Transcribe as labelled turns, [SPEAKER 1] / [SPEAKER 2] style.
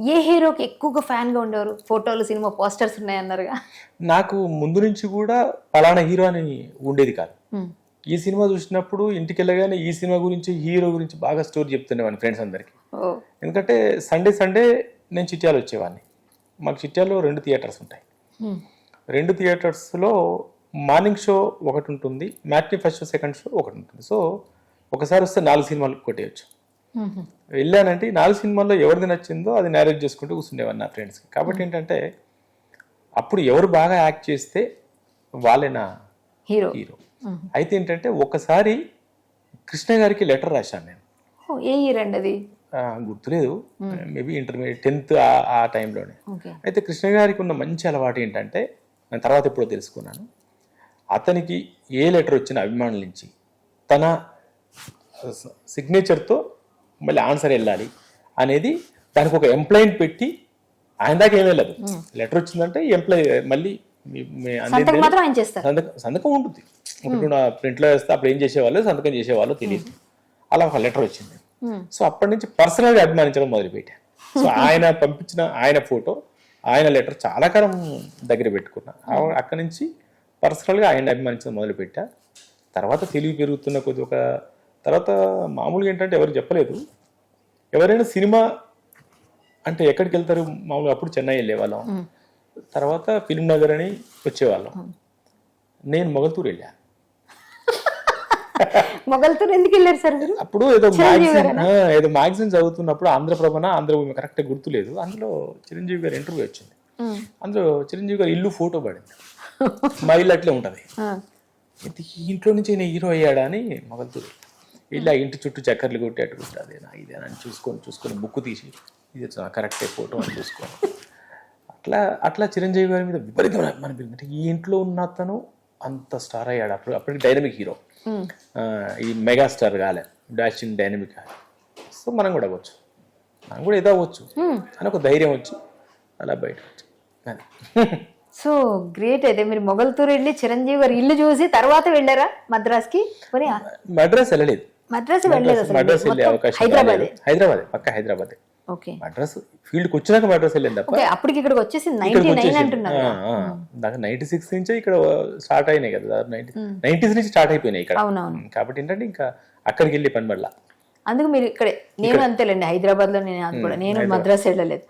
[SPEAKER 1] ఏ హీరోకి ఎక్కువగా ఫ్యాన్గా ఉండేవారు? ఫోటోలు సినిమా పోస్టర్స్ ఉన్నాయన్నారుగా.
[SPEAKER 2] నాకు ముందు నుంచి కూడా పలానా హీరో అని ఉండేది కాదు. ఈ సినిమా చూసినప్పుడు ఇంటికి వెళ్ళగానే ఈ సినిమా గురించి హీరో గురించి బాగా స్టోరీ చెప్తుండేవాడిని ఫ్రెండ్స్ అందరికి. ఎందుకంటే సండే సండే నేను చిట్యాలు వచ్చేవాడిని. మాకు చిట్యాల్లో రెండు థియేటర్స్ ఉంటాయి. రెండు థియేటర్స్లో మార్నింగ్ షో ఒకటి ఉంటుంది matinee first show second show ఒకటి ఉంటుంది. సో ఒకసారి వస్తే నాలుగు సినిమాలు కొట్టేయచ్చు. వెళ్ళానంటే ఈ నాలుగు సినిమాల్లో ఎవరిది నచ్చిందో అది నేరేట్ చేసుకుంటూ కూర్చుండేవాడిని నా ఫ్రెండ్స్కి కాబట్టి ఏంటంటే అప్పుడు ఎవరు బాగా యాక్ట్ చేస్తే వాళ్ళే నా
[SPEAKER 1] హీరో
[SPEAKER 2] హీరో అయితే ఏంటంటే ఒకసారి కృష్ణ గారికి లెటర్ రాశాను నేను.
[SPEAKER 1] ఏ ఇయర్ అండి అది?
[SPEAKER 2] గుర్తులేదు. మేబీ ఇంటర్మీడియట్ టెన్త్ ఆ టైంలోనే అయితే కృష్ణ గారికి ఉన్న మంచి అలవాటు ఏంటంటే నేను తర్వాత ఎప్పుడో తెలుసుకున్నాను. అతనికి ఏ లెటర్ వచ్చిన అభిమానుల నుంచి తన సిగ్నేచర్తో మళ్ళీ ఆన్సర్ వెళ్ళాలి అనేది దానికి ఒక ఎంప్లాయింట్ పెట్టి ఆయన దాకా ఏం వెళ్ళదు. లెటర్ వచ్చిందంటే ఎంప్లాయ్ మళ్ళీ
[SPEAKER 1] సంతకం
[SPEAKER 2] ఉంటుంది. నా ప్రింట్లో వేస్తే అప్పుడు ఏం చేసేవాళ్ళు? సంతకం చేసేవాళ్ళు తెలియదు. అలా ఒక లెటర్ వచ్చింది. సో అప్పటి నుంచి పర్సనల్గా అభిమానించడం మొదలుపెట్టాను. సో ఆయన పంపించిన ఆయన ఫోటో ఆయన లెటర్ చాలా కాలం దగ్గర పెట్టుకున్నా. అక్కడి నుంచి పర్సనల్గా ఆయన అభిమానించడం మొదలుపెట్టా. తర్వాత తెలివి పెరుగుతున్న కొద్ది ఒక తర్వాత మామూలుగా ఏంటంటే ఎవరు చెప్పలేదు. ఎవరైనా సినిమా అంటే ఎక్కడికి వెళ్తారు? మామూలుగా అప్పుడు చెన్నై వెళ్ళేవాళ్ళం. తర్వాత ఫిలిం నగర్ అని వచ్చేవాళ్ళం. నేను మొగల్తూరు వెళ్ళా.
[SPEAKER 1] మొగల్తో ఎందుకు వెళ్ళారు సార్ మీరు?
[SPEAKER 2] అప్పుడు ఏదో మ్యాగజైన్ ఏదో మ్యాగజైన్ చదువుతున్నప్పుడు ఆంధ్రప్రభన ఆంధ్రభూమి కరెక్ట్ గుర్తులేదు. అందులో చిరంజీవి గారి ఇంటర్వ్యూ వచ్చింది. అందులో చిరంజీవి గారి ఇల్లు ఫోటో పడింది. మా ఇల్లు అట్లే ఉంటుంది. ఇంట్లో నుంచి నేను హీరో అయ్యాడా అని మొగల్తూరు ఇలా ఇంటి చుట్టూ చక్కర్లు కొట్టి అటు కొట్టి అదేనా ఇదేనా అని చూసుకొని చూసుకొని బుక్ తీసి ఇది కరెక్టే ఫోటో అని చూసుకొని. అట్లా అట్లా చిరంజీవి గారి మీద విపరీతమైన అభిమానం పెరిగింది. ఈ ఇంట్లో ఉన్న అతను అంత స్టార్ అయ్యాడు. అప్పుడు అప్పటికి డైనమిక్ హీరో ఈ మెగాస్టార్ కాలే. డాషింగ్ డైనమిక్ సో మనం కూడా అవ్వచ్చు. మనం కూడా ఏదో అవ్వచ్చు. అని ఒక ధైర్యం వచ్చి అలా బయట వచ్చి.
[SPEAKER 1] సో గ్రేట్ అయితే. మీరు మొగల్తూరు వెళ్ళి చిరంజీవి గారి ఇల్లు చూసి తర్వాత వెళ్ళారా మద్రాస్కి?
[SPEAKER 2] మద్రాస్ వెళ్ళలేదు.
[SPEAKER 1] మద్రాస్ వెళ్ళలేదు
[SPEAKER 2] మద్రాస్ వెళ్ళే అవకాశం
[SPEAKER 1] హైదరాబాద్.
[SPEAKER 2] హైదరాబాద్ పక్క హైదరాబాద్.
[SPEAKER 1] ఓకే.
[SPEAKER 2] మద్రాస్ ఫీల్డ్కి వచ్చినాక మద్రాస్ వెళ్ళింది తప్ప
[SPEAKER 1] ఓకే అప్పటికి ఇక్కడికి వచ్చేసి నైన్టీ నైన్. అంటున్నారు.
[SPEAKER 2] దాకా నైన్టీ సిక్స్ నుంచే ఇక్కడ స్టార్ట్ అయినాయి కదా నైన్టీ నైన్టీస్ నుంచి స్టార్ట్ అయిపోయినాయి ఇక్కడ. కాబట్టి ఏంటంటే ఇంకా అక్కడికి వెళ్ళి పని
[SPEAKER 1] అందుకు మీరు ఇక్కడే నేను అంతేలేండి హైదరాబాద్లో నేను కూడా నేను మద్రాస్ వెళ్ళలేదు.